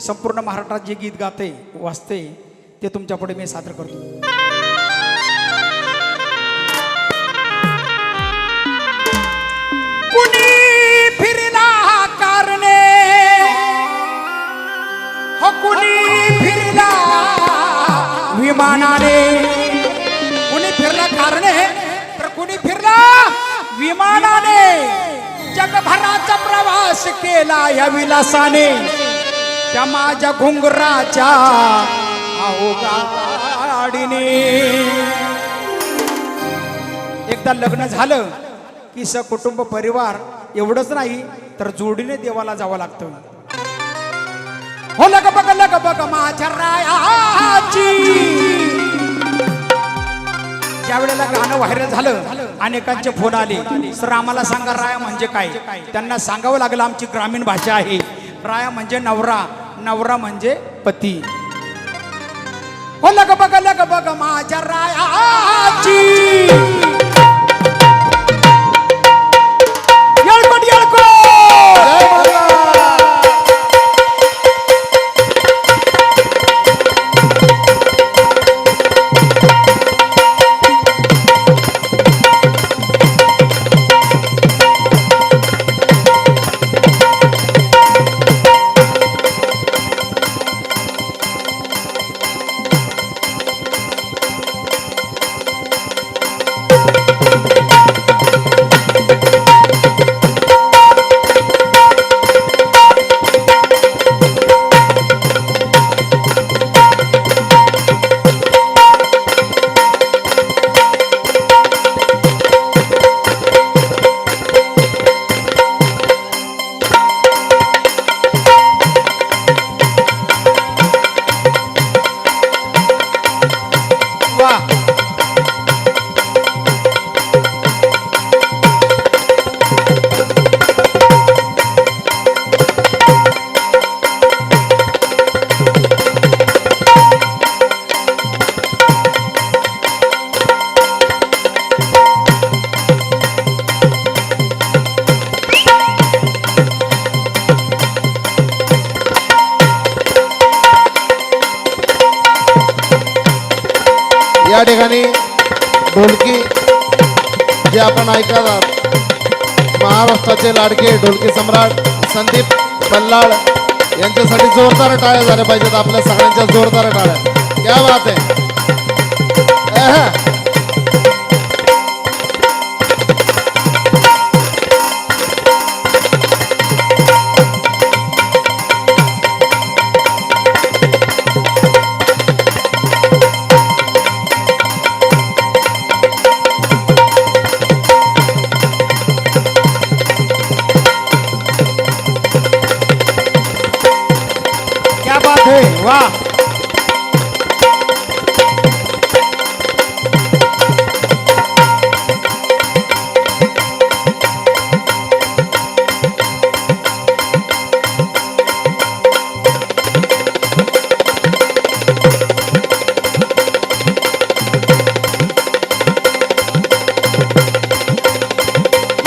संपूर्ण महाराष्ट्रात जे गीत गाते वाचते ते तुमच्यापुढे मी सादर करतो. कुणी फिरला कारणे? हो कुणी फिरला विमानाने? कुणी फिरला कारणे? तर कुणी फिरला विमानाने? जगभराचा प्रवास केला या विलासाने. त्या माझ्या घुंगराच्या गाडीने एकदा लग्न झालं की स कुटुंब परिवार एवढंच नाही तर जोडीने देवाला जावं लागतं. हो लग बघ लग बघ माझ्या रायाची. ज्या वेळेला गाणं व्हायरल झालं अनेकांचे फोन आले. सर आम्हाला सांगा राया म्हणजे काय? त्यांना सांगावं लागलं आमची ग्रामीण भाषा आहे. राया म्हणजे नवरा. नवरा म्हणजे पती. हो लग बघ लग बघ माझ्या राया या ठिकाणी ढोलकी जे आपण ऐकतात महाराष्ट्राचे लाडके ढोलकी सम्राट संदीप बल्लाळ यांच्यासाठी जोरदार टाळ्या झाल्या पाहिजेत आपल्या सगळ्यांच्या जोरदार टाळ्या. क्या बात आहे. वा. है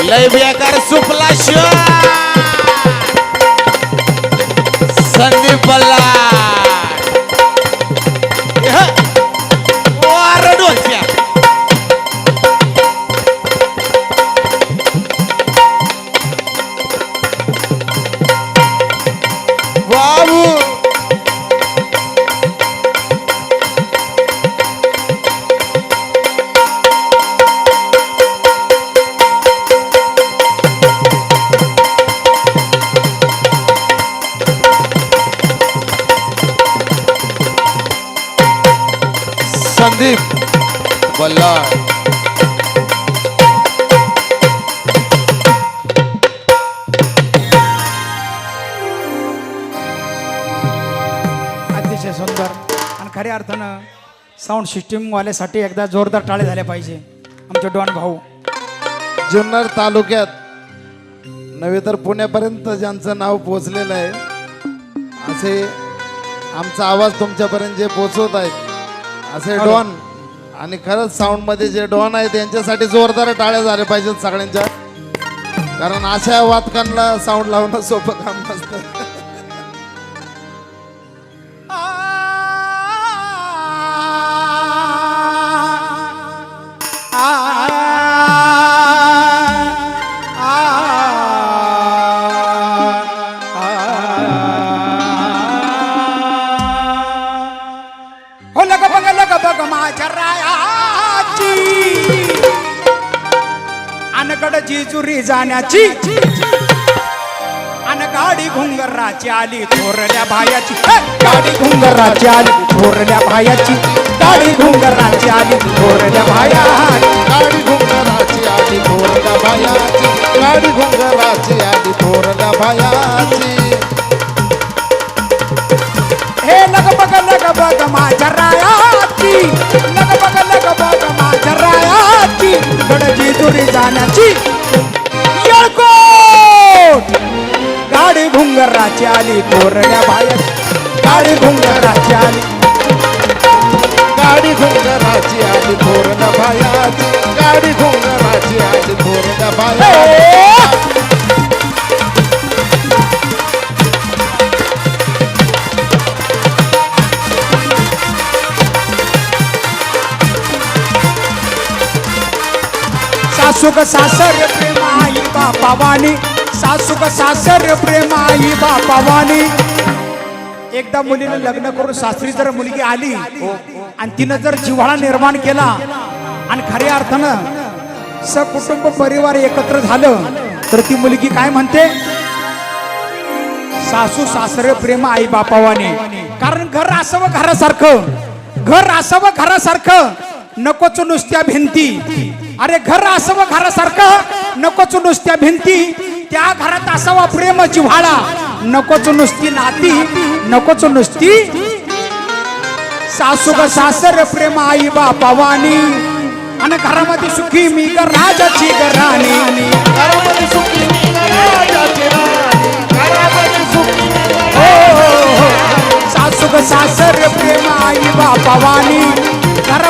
लय बेकार सुपला शो संदीप पल्ला बाबू. संदीप बल्लाळ खऱ्या अर्थानं साऊंड सिस्टीमवाल्यासाठी एकदा जोरदार टाळे झाले पाहिजे. आमचे डॉन भाऊ. जुन्नर तालुक्यात नव्हे तर पुण्यापर्यंत ज्यांचं नाव पोचलेलं आहे असे आमचा आवाज तुमच्यापर्यंत जे पोचवत आहेत असे डॉन आणि खरंच साऊंडमध्ये जे डॉन आहेत त्यांच्यासाठी जोरदार टाळ्या झाल्या पाहिजेत सगळ्यांच्या. कारण अशा वादकांना साऊंड लावणं सोपं काम नसतं. जेजुरी जाण्याची. आणि गाडी घुंगराची आली थोरल्या भायाची. गाडी घुंगराची आली थोरल्या भायाची. गाडी घुंगराची आली थोरल्या भाया गाडी घुंगराची आली थोरल्या भायाची. गाडी घुंगराची आली थोरल्या भायाची. हे लग बग लग बग माझ्या घुंगराची आली थोरल्या भायाची गाडी घुंगराची आली. गाडी घुंगराची आली थोरल्या बायाची गाडी घुंगराची आली थोरल्या बायाची सासू का सासर प्रेम बापावानी सासूक सासर प्रेम आई बापावानी एकदा मुलीने लग्न करून सासरी जर मुलगी आली आणि तिनं जर जिव्हाळा निर्माण केला आणि खऱ्या अर्थानं सकुटुंब परिवार एकत्र झालं तर ती मुलगी काय म्हणते? सासू सासरे प्रेम आई बापावाने कारण घर असावं घरासारखं. घर असावं घरासारखं. नकोच नुसत्या भिंती. अरे घर असावं घरासारखं. नकोच नुसत्या भिंती. त्या घरात असावा प्रेम जिव्हाळा नकोच नुसती नाती. नकोच नुसती सासू सासर प्रेम आई बापावानी आणि घरामध्ये सुखी मी ग राजाची ग राणी. घरामध्ये सुखी राजाची राणी, घरामध्ये सुखी हो, हो, हो. सासू सासर प्रेम आई बापावानी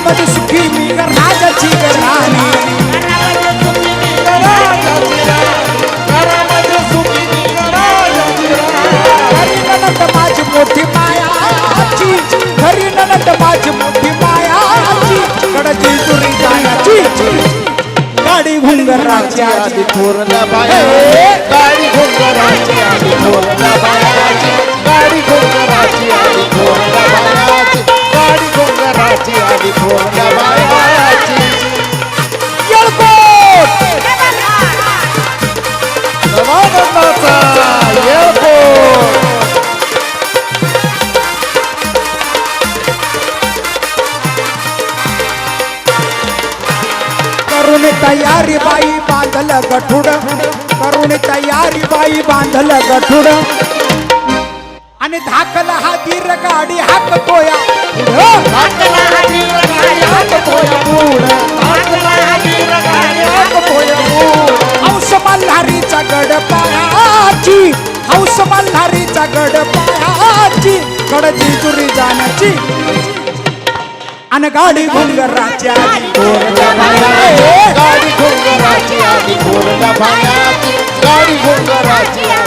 घरामध्ये सुखी मी ग राजाची राणी राजाची माझी मोठी मायाची घरी ननद माझी मोठी मायाची कडची तुरी जाण्याची. गाडी घुंगराची आजी. आली बाया गाडी घुंगराची आली थोरल्या बायाची गाडी घुंगराची घुंगराची आली थोरल्या येळकोट! नवानंदाचा करून तयारी बाई बांधल गठुड. करून तयारी बाई बांधल गठुड. आणि धाकला हा दीर गाडी हाकतोया. पुढं. हौस मल्हारीचा गड पायाची हौस मल्हारीचा गड पायाची गडची चुरी जाण्याची. आणि गाडी घुंगराची राज्याची गाडी घुंगराची राज्याची गाडी घुंगराची आली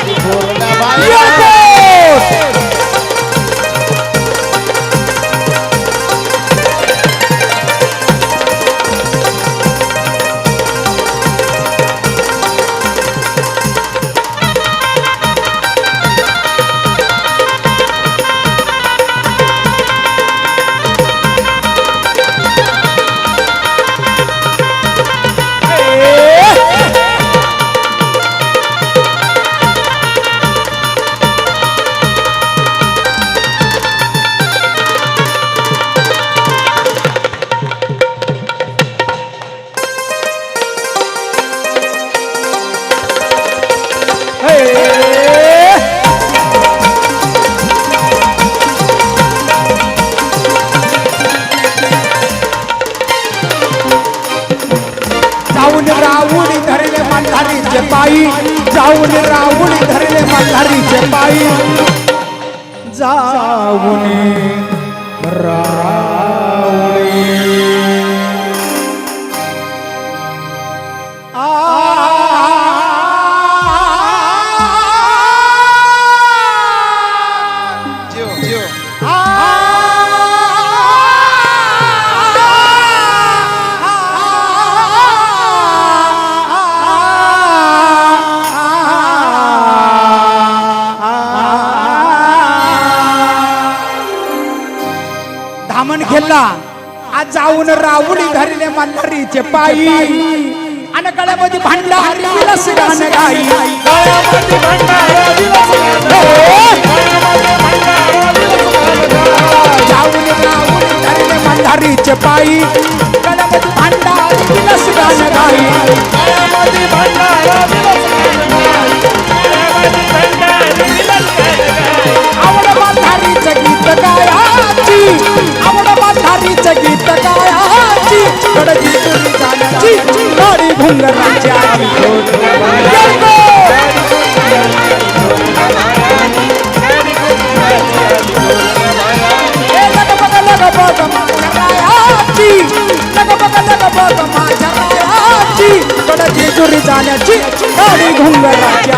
जाऊन रावणी धरले मल्हारीचे पायी. जाऊन खेळला आज जाऊन रावडी धरले मल्हारीचे पायी. आणि गळ्यामध्ये भांडारी विलास गाणं गाई. गळ्यामध्ये भंडारा विलास जाऊन जाऊन धरले मंदारीचे पायी. गळ्यामध्ये विलास गाणं गाई. आवड माधारीचं गीत गायाची. आवड गीत गायाची कडची चुरी गाडी घुंगराची आली. चुरी जाण्याची गाडी घुंगराची